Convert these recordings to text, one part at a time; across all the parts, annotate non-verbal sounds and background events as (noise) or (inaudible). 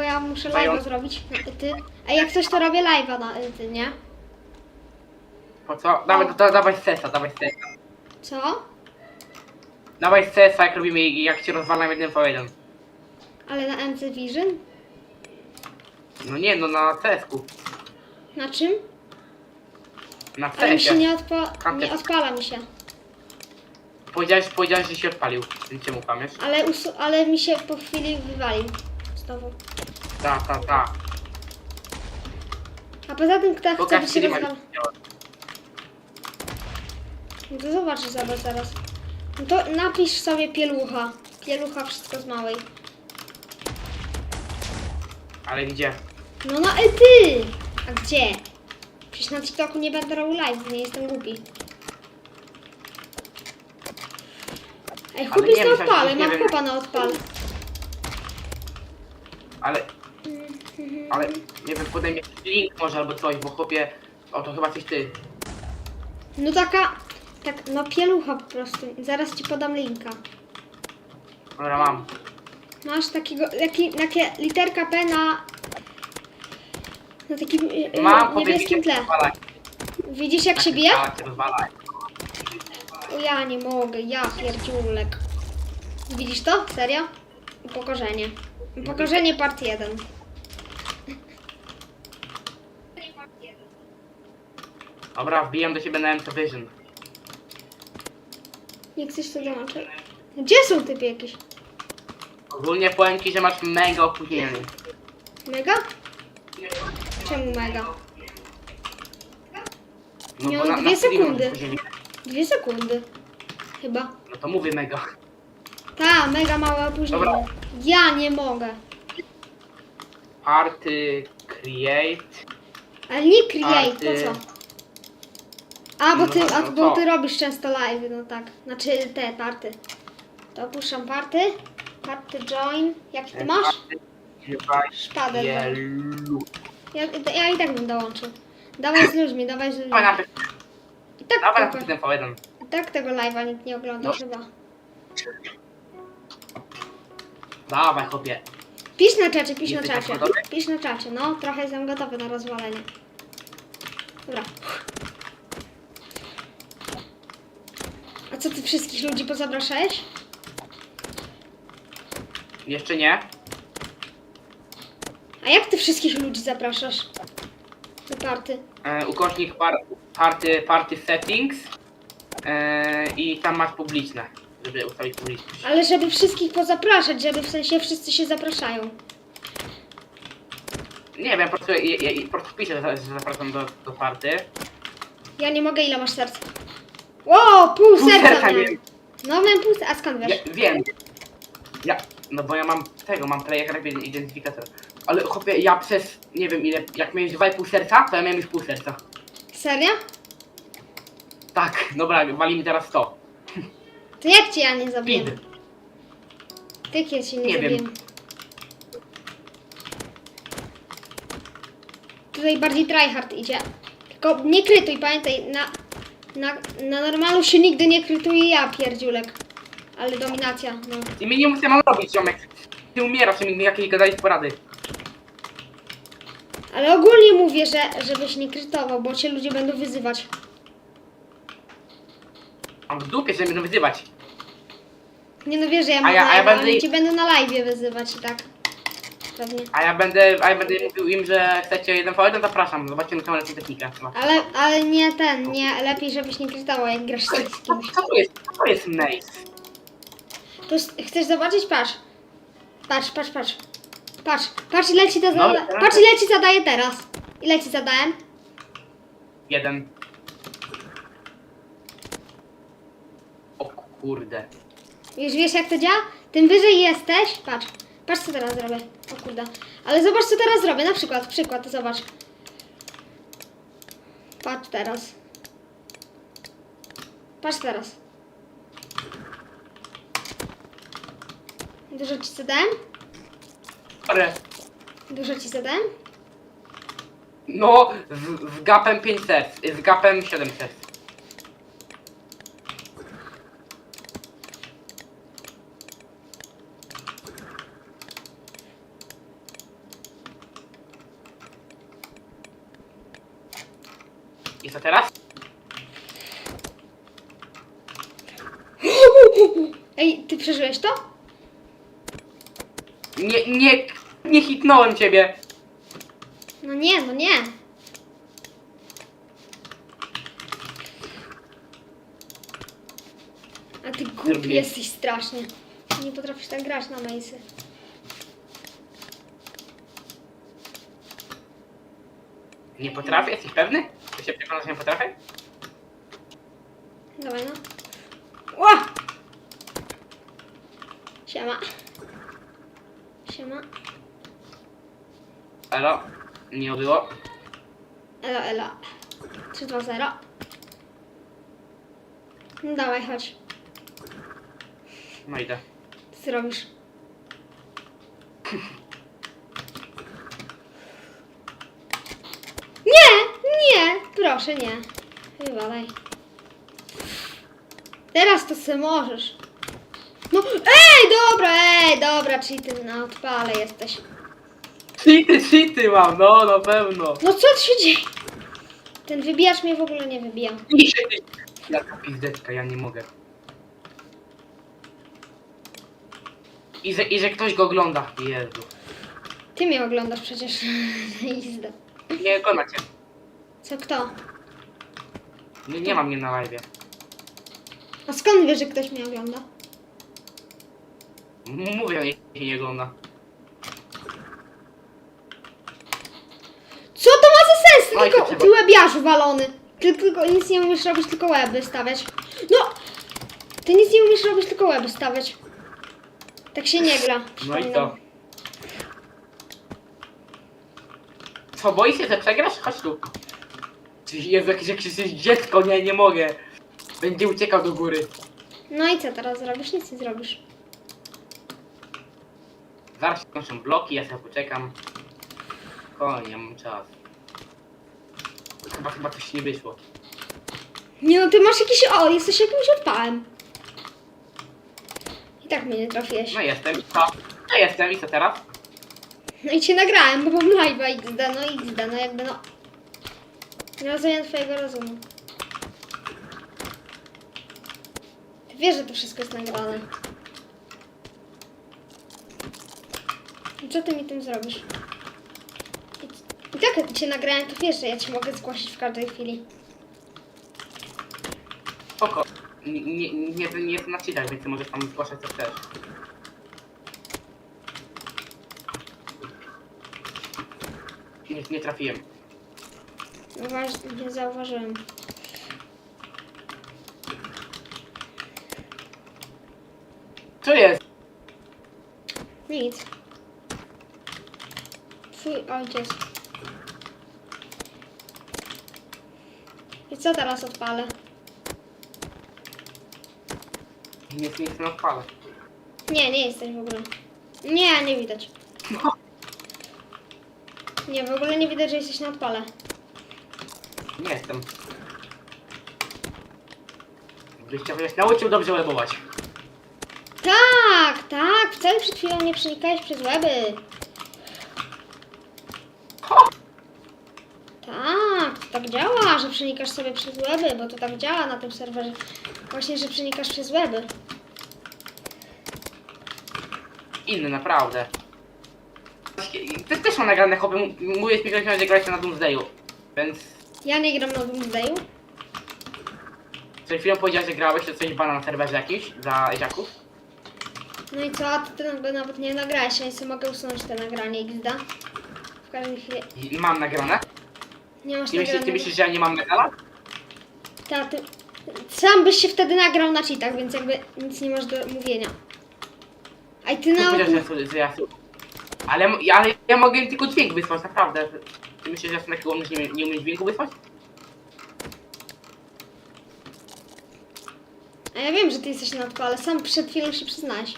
bo ja muszę live'a zrobić. No, Ty. A jak coś to robię live'a na ty, nie? Po co? Dawaj, da, dawaj sesa, dawaj sesa. Co? Dawaj sesa, jak robimy, jak się rozwalam jeden po jeden. Ale na MC Vision? No nie, no na CS-ku. Na czym? Na Ale mi się nie, odpa nie odpala mi się. Powiedziałeś, powiedziałeś, że się odpalił. Więc czemu kłamiesz? Ale, usu- ale mi się po chwili wywalił. Znowu. Ta, ta, ta. A poza tym kto chce Pokaż by się streama. rozwal... No to zobacz, zobacz zaraz. No to napisz sobie pielucha. Pielucha wszystko z małej. Ale gdzie? No na ty! A gdzie? Przecież na TikToku nie będę robił live, nie jestem głupi. Ej, chłop Ale jest nie na odpale, nie mam wiem. chłopa na odpal. Ale, ale, nie wiem, podaj mi link może albo coś, bo chłopie... O, to chyba coś ty. No taka, tak, no pielucha po prostu. Zaraz ci podam linka. Dobra, mam. Masz takiego, taki, takie literka P na, na takim y, Mam, y, potem niebieskim tle. rozwalaj. Widzisz jak się bije? Rozwalaj. O, ja nie mogę, ja pierdziulek. Widzisz to? Serio? Upokorzenie. Upokorzenie part 1. Dobra, wbijam do siebie na MC Vision. Nie chcesz to dołączyć? Gdzie są typy jakieś? Ogólnie powiem ci, że masz mega opóźnienie. Mega? Czemu mega? No Miał bo na, dwie streamie sekundy. masz opóźnienie. Dwie sekundy. Chyba. No to mówię mega. Ta, mega małe opóźnienie. Dobra. Ja nie mogę. Party, create. Ale nie create, to co? A, bo ty, a, bo ty robisz często live, no tak. Znaczy te party. To opuszczam party. Party join. Jaki ty masz? Szpadę. Ja, ja i tak bym dołączył. Dawaj z ludźmi, dawaj z ludźmi. Dawaj I tak, dawaj na tego, ten po jeden. i tak tego live'a nikt nie ogląda No. chyba. Dawaj chłopie. Pisz na czacie, pisz na Jesteś czacie. gotowy? Pisz na czacie, no. Trochę jestem gotowy na rozwalenie. Dobra. A co ty wszystkich ludzi pozapraszałeś? Jeszcze nie. A jak ty wszystkich ludzi zapraszasz? Do party. E, ukośnik par, party, party settings. E, I tam masz publiczne. Żeby ustawić publiczność. Ale żeby wszystkich pozapraszać, żeby w sensie wszyscy się zapraszają. Nie wiem, po prostu, ja, ja, ja, po prostu piszę, że, że zapraszam do, do party. Ja nie mogę, ile masz serc? Wow, pół Pół serca serca miałem. miałem. No miałem pół serca, a skąd Ja, wiesz? wiem. Ja, no bo ja mam tego, mam player jakby identyfikator. Ale chłopie, ja przez, nie wiem ile, jak miałeś 2,5 serca, to ja miałem już pół serca. Serio? Tak, dobra, wali mi teraz 100. To jak cię ja nie zabiję? Speed. Ty ja cię nie, Nie wiem. zabiję. Tutaj bardziej tryhard idzie. Tylko nie krytuj, pamiętaj, na, na, na normalu się nigdy nie krytuje ja, pierdziulek. Ale dominacja, no. I mi nie mam robić, ziomek. Ty umierasz, mi jakieś gadałeś porady. Ale ogólnie mówię, że żebyś nie krytował, bo cię ludzie będą wyzywać. Mam w dupie, że mnie będą wyzywać. Nie no wiesz, że ja A mam ja- a ja będę- cię będą na live wyzywać i tak. Pewnie. A ja będę, a ja będę mówił im, że chcecie jeden po jeden, zapraszam. Zobaczcie na kamerę technikę. Ale, ale nie ten, nie, lepiej żebyś nie krytował jak grasz z Co, kimś. co to jest? Co to jest maze? To jest, chcesz zobaczyć? Patrz. Patrz, patrz, patrz. Patrz, patrz ile ci to No, zada... teraz- Patrz ile ci zadaję teraz. Ile ci zadałem? Jeden. O kurde. Już wiesz jak to działa? Tym wyżej jesteś. Patrz. Patrz co teraz zrobię. O kurde. Ale zobacz co teraz zrobię. Na przykład, przykład, zobacz. Patrz teraz. Patrz teraz. Dużo ci zadałem? Ale, Dużo ci zadałem? no, z, z gapem 5 serc, z gapem 7 I co teraz? Ej, ty przeżyłeś to? Nie, nie, nie hitnąłem ciebie. No nie, no nie. A ty głupi Drugi. jesteś strasznie. Nie potrafisz tak grać na Macy. Nie potrafię? Jesteś pewny? Ty się przekonasz, że nie potrafię? Dawaj no. Ła! Siema. Siema. Elo, nie było. Elo, elo. 3, 2, 0. No dawaj, chodź. No idę. Co ty robisz? Nie! Nie! Proszę, nie. Wywalaj. Teraz to se możesz. No, ej, dobra, ej, dobra, czyli ty na odpale jesteś. Cheaty, cheaty mam, no na pewno. No co tu się dzieje? Ten wybijacz mnie w ogóle nie wybija. Jaka pizdeczka, ja nie mogę. I że, I że ktoś go ogląda. Jezu. Ty mnie oglądasz przecież. (laughs) Izda. Nie ogląda cię. Co, kto? Nie, nie ma mnie na live. A skąd wiesz, że ktoś mnie ogląda? Mówię, się nie ogląda. Co to ma za sens? Oj, tylko, to trzeba- ty łebiarzu walony. Ty tylko nic nie umiesz robić, tylko łeby stawiać. No! Ty nic nie umiesz robić, tylko łeby stawiać. Tak się nie gra. No i przypominam. to. Co, boisz się, że przegrasz? Chodź tu. Jezu, jakieś, jakieś dziecko, nie, nie mogę. Będzie uciekał do góry. No i co teraz zrobisz? Nic nie zrobisz. Zaraz się kończą bloki, ja sobie poczekam. Spokojnie, mam czas. Chyba, chyba coś nie wyszło. Nie no, ty masz jakiś... O, jesteś jakimś odpałem. I tak mnie nie trafiłeś. No jestem, i co? No jestem, i co teraz? No i cię nagrałem, bo mam live'a XD, no XD, no jakby no... Rozumiem twojego rozumu. Ty wiesz, że to wszystko jest nagrane. I co ty mi tym zrobisz? I, tak jak cię nagrałem, to wiesz, że ja cię mogę zgłosić w każdej chwili. Spoko. Nie, nie, nie, nie jestem na cheatach, więc możesz tam zgłaszać co chcesz. Nie, nie trafiłem. Uważ, nie zauważyłem. Co jest? Nic. Twój ojciec. I co teraz odpalę? Nie, nie jestem chwale. Nie, nie jesteś w ogóle. Nie, nie widać. No. Nie, w ogóle nie widać, że jesteś na odpale. Nie jestem. Cię chociaż nauczył dobrze lebować. Tak, tak, wcale przed chwilą nie przenikałeś przez łeby. Tak, to tak działa, że przenikasz sobie przez łeby, bo to tak działa na tym serwerze. Właśnie, że przenikasz przez łeby. Inny, naprawdę. Ty też mam nagrane hobby. Mówiłeś mi, że grałeś na Doomsdayu. Więc Ja nie gram na Doomsdayu. przed chwilą powiedziałeś, że grałeś, to coś bana na serwerze jakimś dla ziaków. No i co, a ty tego nawet nie nagrałeś, ja nie sobie mogę usunąć te nagranie XD. W każdej chwili. I mam nagrane. Nie masz myślisz, ty nagrane. myślisz, że ja nie mam nagrana? Ta, ty... Sam byś się wtedy nagrał na cheatach, więc jakby nic nie masz do mówienia. A i ty Ty na... powiedziałeś, że, że ja... Ale, ale ja mogę im tylko dźwięk wysłać, naprawdę. Ty myślisz, że ja jestem taki łomny, że nie, nie umiem dźwięku wysłać? A ja wiem, że ty jesteś na odpale, sam przed chwilą się przyznałeś.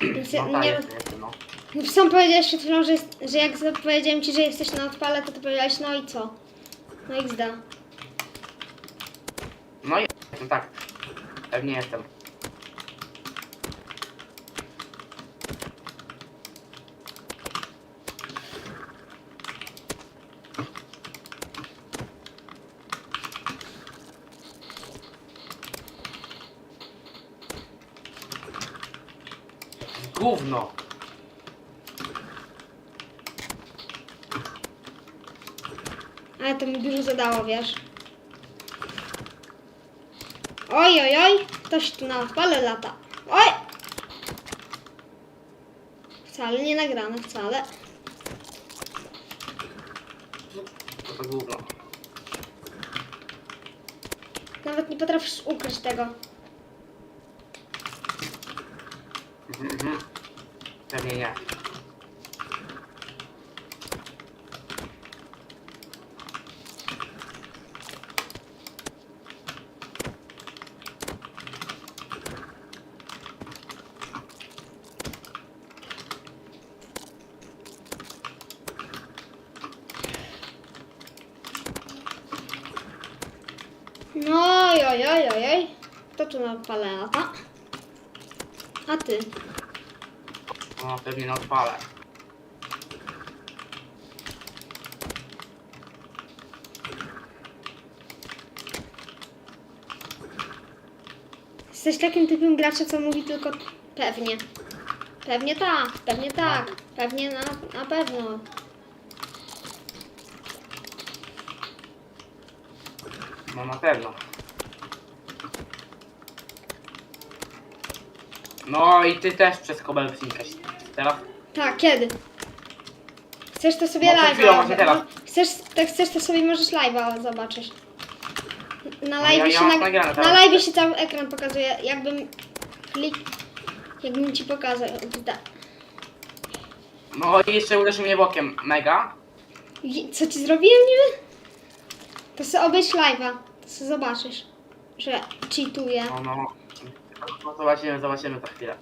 Więc ja, No tak, nie... jestem, jestem, no. Sam powiedziałeś przed chwilą, że, jest, że jak powiedziałem ci, że jesteś na odpale, to ty powiedziałeś no i co? No XD. No jestem, tak. Pewnie jestem. Gówno. Ale to mi dużo zadało, wiesz. Oj, oj, oj. Ktoś tu na odpale lata. Oj! Wcale nie nagrane, wcale. To to gówno. Nawet nie potrafisz ukryć tego. Mhm, mhm. Pewnie nie. No, oj, oj, oj, oj, oj. Kto tu na odpale lata? A ty. No pewnie na odpale. Jesteś takim typem gracza, co mówi tylko pewnie. Pewnie tak, pewnie tak, pewnie na, na pewno. No na pewno. No i ty też przez kobel psinkaś. Teraz? Tak, kiedy? Chcesz to sobie No, przed chwilą, właśnie teraz. no, Chcesz, tak chcesz to sobie możesz live'a zobaczyć. Na No, live ja- ja się, mam na, nagrane na teraz. live się cały ekran pokazuje, jakbym klik, jakbym ci pokazał. Da- No i jeszcze uderzył mnie bokiem. Mega. Co ci zrobiłem niby? To sobie obejrz live'a, to sobie zobaczysz, że cheatuję. No no. No zobaczymy, zobaczymy za chwilę.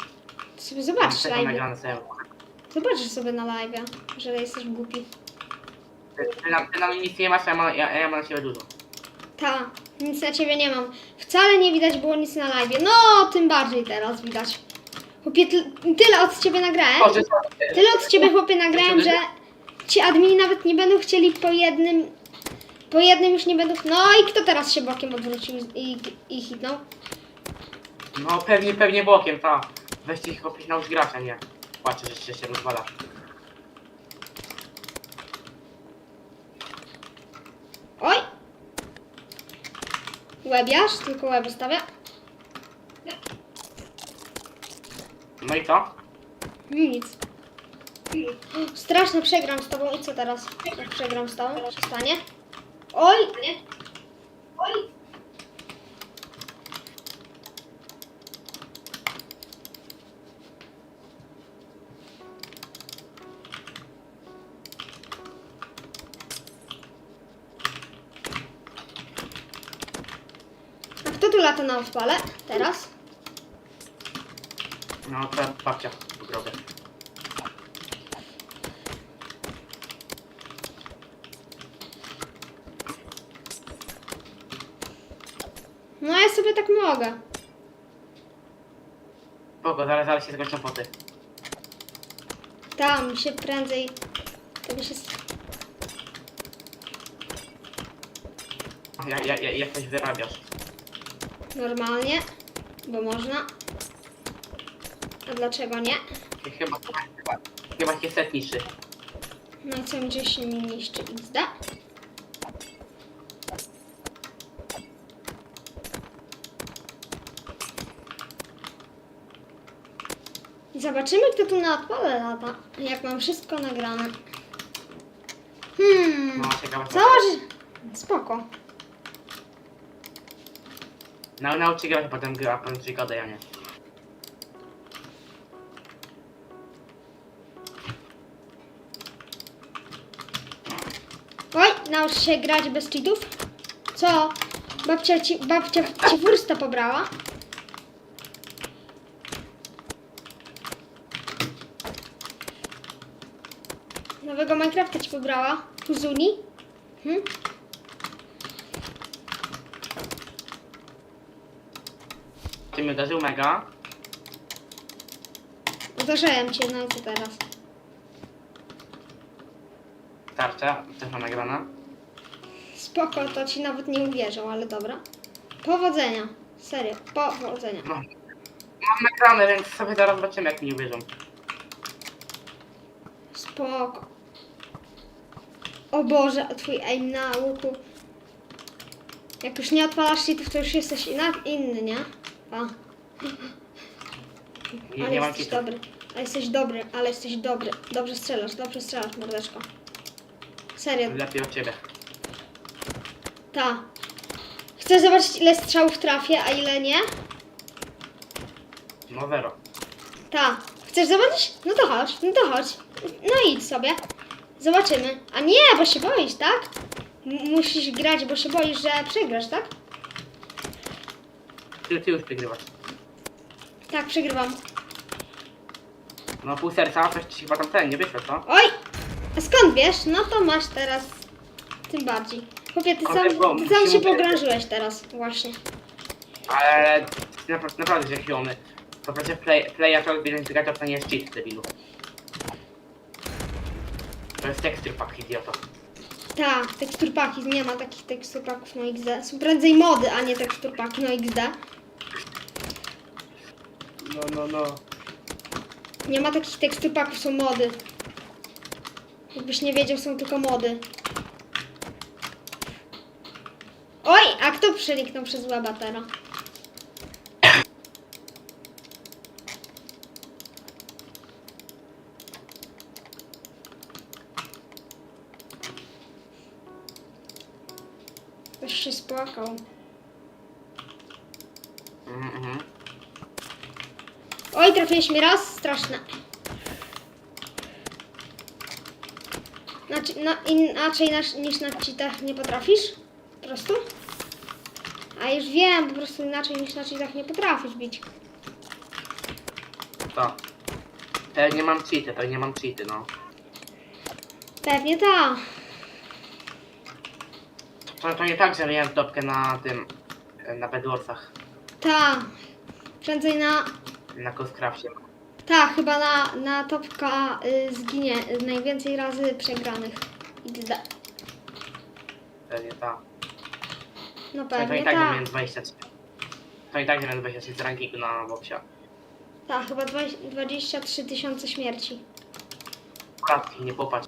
To sobie zobaczysz tego live. nagrane sobie. Zobaczysz sobie na live, że jesteś głupi. Ty, ty, na, ty na mnie nic nie masz, a ja mam, ja, ja mam na ciebie dużo. Ta, nic na ciebie nie mam. Wcale nie widać było nic na live. No, tym bardziej teraz widać. Chłopie, ty, tyle od ciebie nagrałem. O, że Tyle od ciebie chłopie nagrałem, że ci admini nawet nie będą chcieli po jednym. Po jednym już nie będą. No i kto teraz się bokiem odwrócił i, i hitnął? No pewnie, pewnie bokiem, ta. Weźcie ich kopić na już gracza, nie. Patrzę, że się, się rozwala. Oj! Łebiarz, tylko łeby stawia. No i co? Nic. Strasznie przegram z tobą i co teraz? Jak przegram z tobą, co się stanie? Oj! Oj! A kto tu lata na odpale? Teraz? No to babcia w drogę. No ja sobie tak mogę. Spoko, zaraz, zaraz się skończą poty. Tam się prędzej. To by się. Ja, ja, ja, jak coś wyrabiasz. Normalnie, bo można. A dlaczego nie? Chyba, chyba, chyba się set niższy. No i co mi się mi niszczy XD? Zobaczymy, kto tu na odpale lata. Jak mam wszystko nagrane. Hmm. No ciekawe. co-. Spoko. Na, nauczy grać, potem gra, a potem ci gada, ja nie. Oj, naucz się grać bez cheatów. Co? Babcia ci, babcia ci wursta pobrała? Nowego Minecrafta ci pobrała? Huzuni? Hm? Mnie uderzył mega. Uderzyłem cię, no i co teraz? Tarcza, też mam nagrana. Spoko, to ci nawet nie uwierzą, ale dobra. Powodzenia. Serio, powodzenia. No. Mam nagrane, więc sobie zaraz zobaczymy jak mi uwierzą. Spoko. O Boże, twój aim na łuku. Jak już nie odpalasz cheatów, to już jesteś inny, nie? A, Nie, ale nie mam jesteś kitów. dobry. Ale jesteś dobry, ale jesteś dobry. Dobrze strzelasz, dobrze strzelasz, mordeczko. Serio, Lepiej od ciebie. ta. Chcesz zobaczyć, ile strzałów trafię, a ile nie? No zero. Ta. Chcesz zobaczyć? No to chodź, no to chodź. No idź sobie. Zobaczymy. A nie, bo się boisz, tak? M- musisz grać, bo się boisz, że przegrasz, tak? Ty, ty już przegrywasz. Tak, przegrywam. No pół serca, coś ci chyba tam ten, nie wyszło, co? Oj! A skąd wiesz? No to masz teraz tym bardziej. Chłopie, ty sam, Ale bo ty sam musimy- się pogrążyłeś teraz, właśnie. Ale naprawdę, naprawdę że zielony. Po prostu play, playa to identyfikator to nie jest cheat, debilu. To jest tekstur pack, idioto. Ta, teksturpaki, nie ma takich teksturpaków no XD. Są prędzej mody, a nie teksturpaki no XD. No, no, no. Nie ma takich teksturpaków, są mody. Jakbyś nie wiedział, są tylko mody. Oj, a kto przeniknął przez łeba teraz? Ktoś się spłakał. Oj, trafiłeś mi raz? Straszne. Znaczy, no, inaczej nasz, niż na cheatach nie potrafisz? Po prostu? A już wiem, po prostu inaczej niż na cheatach nie potrafisz bić. To. To nie mam cheaty, to nie mam cheaty, no. Pewnie ta. To, to nie tak, że miałem topkę na tym, na Bedwarsach, Ta. Prędzej na... na Ghostcrafcie. Ta, chyba na, na topka y, zginie y, najwięcej razy przegranych. XD. Pewnie ta. No To, to pewnie i tak nie ta. miałem 23. To i tak nie miałem 23 z rankingu na boksia. Ta, chyba 20 23 tysiące śmierci. Klatki, nie popatrz.